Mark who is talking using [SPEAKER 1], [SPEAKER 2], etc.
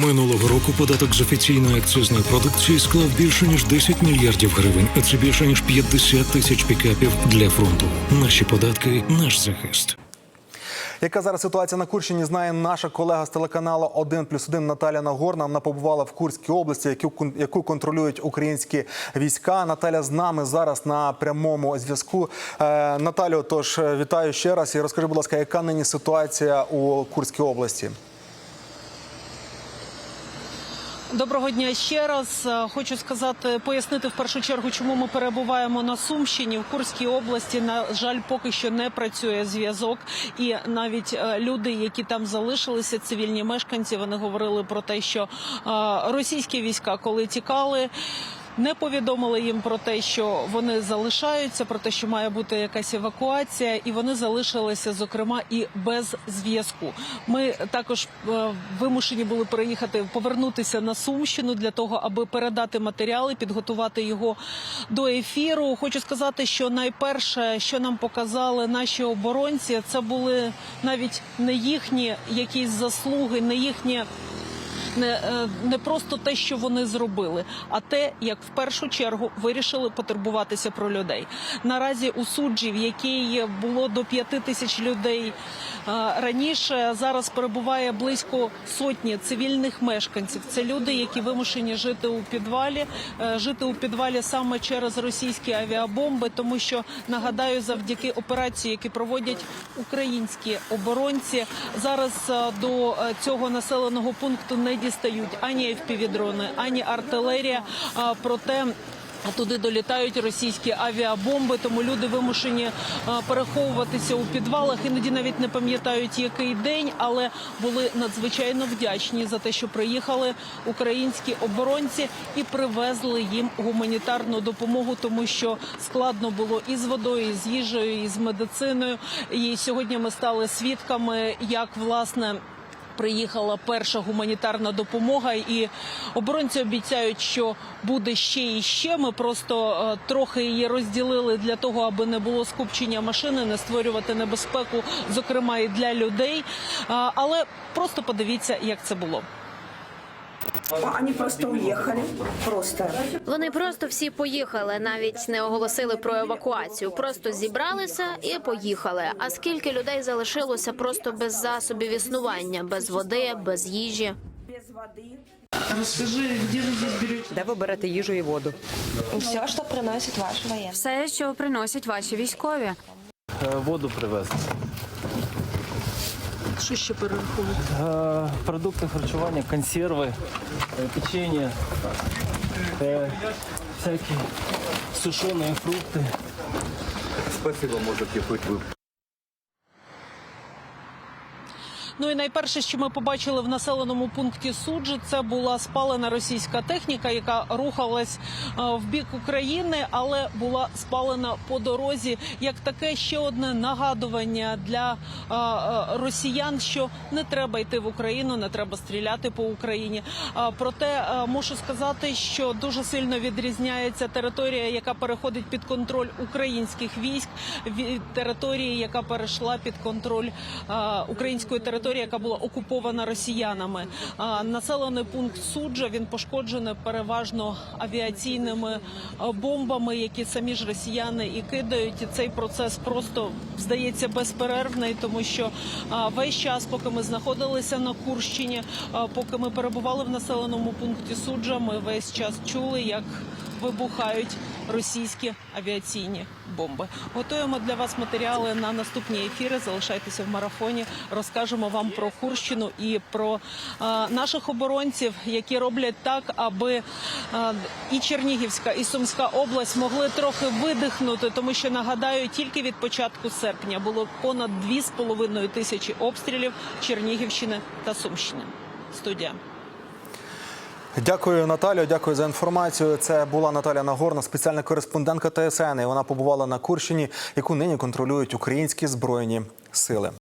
[SPEAKER 1] Минулого року податок з офіційної акцизної продукції склав більше ніж 10 мільярдів гривень, а це більше ніж 50 тисяч пікапів для фронту. Наші податки, наш захист.
[SPEAKER 2] Яка зараз ситуація на Курщині, знає наша колега з телеканалу 1 плюс 1 Наталя Нагорна. Вона побувала в Курській області, яку, яку контролюють українські війська. Наталя з нами зараз на прямому зв'язку. Е, Наталю, тож е, вітаю ще раз і розкажи, будь ласка, яка нині ситуація у Курській області?
[SPEAKER 3] Доброго дня ще раз. Е, Хочу сказати, пояснити в першу чергу, чому ми перебуваємо на Сумщині в Курській області. На жаль, поки що не працює зв'язок, і навіть е, люди, які там залишилися, цивільні мешканці, вони говорили про те, що е, російські війська, коли тікали. Не повідомили їм про те, що вони залишаються, про те, що має бути якась евакуація, і вони залишилися, зокрема, і без зв'язку. Ми також е, вимушені були переїхати, повернутися на Сумщину для того, аби передати матеріали, підготувати його до ефіру. Хочу сказати, що найперше, що нам показали наші оборонці, це були навіть не їхні якісь заслуги, не їхні не, е, не просто те, що вони зробили, а те, як в першу чергу вирішили потурбуватися про людей. Наразі у суджі, в якій було до п'яти тисяч людей е, раніше, зараз перебуває близько сотні цивільних мешканців. Це люди, які вимушені жити у підвалі, е, жити у підвалі саме через російські авіабомби, тому що нагадаю, завдяки операції, які проводять українські оборонці, зараз до цього населеного пункту не дістають ані FPV-дрони, ані артилерія. Проте Туди долітають російські авіабомби, тому люди вимушені переховуватися у підвалах. Іноді навіть не пам'ятають, який день, але були надзвичайно вдячні за те, що приїхали українські оборонці і привезли їм гуманітарну допомогу, тому що складно було і з водою, і з їжею, і з медициною. І сьогодні ми стали свідками, як власне. Приїхала перша гуманітарна допомога, і оборонці обіцяють, що буде ще і ще. Ми просто е, трохи її розділили для того, аби не було скупчення машини, не створювати небезпеку, зокрема і для людей. Але просто подивіться, як це було.
[SPEAKER 4] Они просто уехали. Просто.
[SPEAKER 5] Вони просто всі поїхали, навіть не оголосили про евакуацію. Просто зібралися і поїхали. А скільки людей залишилося просто без засобів існування, без води, без їжі?
[SPEAKER 4] Без воды.
[SPEAKER 3] Розкажи, де ви здесь берете?
[SPEAKER 6] Де ви берете їжу і воду?
[SPEAKER 7] Все, что приносит ваш военный.
[SPEAKER 8] Все, що приносять ваші військові.
[SPEAKER 9] Е, Воду привезли.
[SPEAKER 3] Що ще перераховувати?
[SPEAKER 9] Е, Продукти харчування, консерви, е, печення, е, всякі сушені фрукти.
[SPEAKER 10] Спасибо, можете хоть вы
[SPEAKER 3] Ну і найперше, що ми побачили в населеному пункті суджі, це була спалена російська техніка, яка рухалась е, в бік України, але була спалена по дорозі. Як таке ще одне нагадування для е, е, росіян, що не треба йти в Україну, не треба стріляти по Україні. Проте мушу сказати, що дуже сильно відрізняється територія, яка переходить під контроль українських військ, від території, яка перейшла під контроль української території, яка була окупована росіянами. Населений пункт суджа він пошкоджений переважно авіаційними бомбами, які самі ж росіяни і кидають. І цей процес просто здається безперервний, тому що весь час, поки ми знаходилися на Курщині, поки ми перебували в населеному пункті суджа, ми весь час чули, як вибухають російські авіаційні бомби. Готуємо для вас матеріали на наступні ефіри. Залишайтеся в марафоні. Розкажемо вам про Курщину і про е, наших оборонців, які роблять так, аби е, і Чернігівська, і Сумська область могли трохи видихнути, тому що нагадаю, тільки від початку серпня було понад 2,5 тисячі обстрілів Чернігівщини та Сумщини. Студія.
[SPEAKER 2] Дякую, Наталю. Дякую за інформацію. Це була Наталя Нагорна, спеціальна кореспондентка ТСН. І вона побувала на Курщині, яку нині контролюють українські збройні сили.